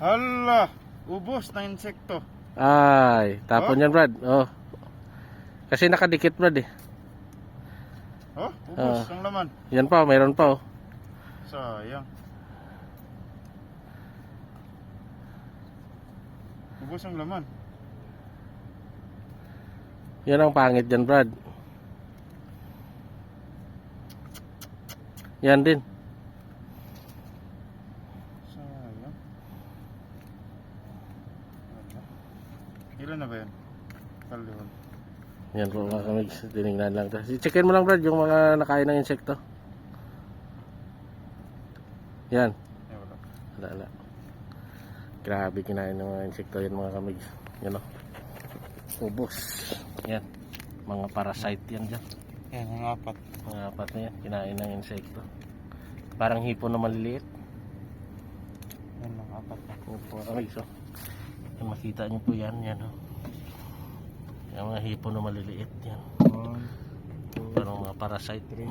Hala, ubos na insekto. Ay, tapon Oh? yan Brad. Oh. Kasi nakadikit Brad eh. Oh, ubos Ah. ang laman. Yan pa, mayroon pa oh. Sayang. Ubos ang laman. Yan ang pangit dyan Brad. Yan din. Sayang. Wala. Ilan na ba yan? Kaliwan. Yan po mga kamigs. Tinignan lang. to. Checkin mo lang Brad yung mga nakain ng insekto. Yan. Eh, wala. Wala, wala. Grabe kinain ng mga insekto yan mga kamigs. Yan o. Ubos. Yan. Mga parasite yan dyan. Yan, ang apat. Mga apat na yan. Kinain ng insekto. Parang hipon na maliliit. Yan, ang apat na. Opo, mga kamigs o. Yan, makita nyo po yan. Yan o. Yung mga hipon na maliliit. Yan. Parang mga parasite. three,